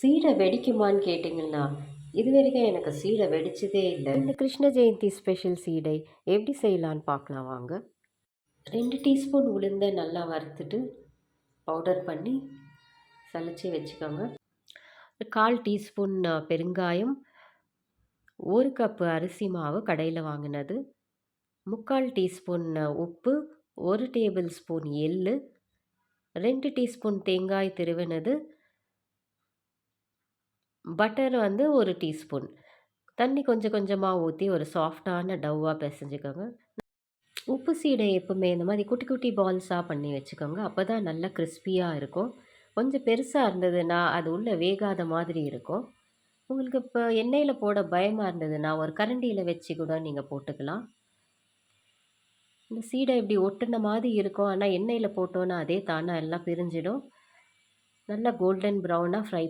சீடை வெடிக்குமான்னு கேட்டிங்கன்னா இது வரைக்கும் எனக்கு சீடை வெடிச்சதே இல்லை. இந்த கிருஷ்ண ஜெயந்தி ஸ்பெஷல் சீடை எப்படி செய்யலான்னு பார்க்கலாம் வாங்க. ரெண்டு டீஸ்பூன் உளுந்தை நல்லா வறுத்துட்டு பவுடர் பண்ணி சலிச்சு வச்சுக்கோங்க. கால் டீஸ்பூன் பெருங்காயம் ஒரு கப்பு அரிசி மாவு கடையில் வாங்கினது முக்கால் டீஸ்பூன் உப்பு ஒரு டேபிள் ஸ்பூன் எள்ளு ரெண்டு டீஸ்பூன் தேங்காய் திருவினது பட்டர் வந்து ஒரு டீஸ்பூன். தண்ணி கொஞ்சம் கொஞ்சமாக ஊற்றி ஒரு சாஃப்டான டவ்வாக பிசைஞ்சுக்கோங்க. உப்பு சீடை எப்பவுமே இந்த மாதிரி குட்டி குட்டி பால்ஸாக பண்ணி வச்சுக்கோங்க. அப்போ தான் நல்லா கிறிஸ்பியாக இருக்கும். கொஞ்சம் பெருசாக இருந்ததுன்னா அது உள்ளே வேகாத மாதிரி இருக்கும். உங்களுக்கு இப்போ எண்ணெயில் போட பயமாக இருந்ததுன்னா ஒரு கரண்டியில் வச்சு கூட நீங்கள் போட்டுக்கலாம். இந்த சீடை இப்படி ஒட்டுன மாதிரி இருக்கும். ஆனால் எண்ணெயில் போட்டோன்னா அதே தானாக எல்லாம் பிரிஞ்சிடும். நல்லா கோல்டன் ப்ரௌனாக ஃப்ரை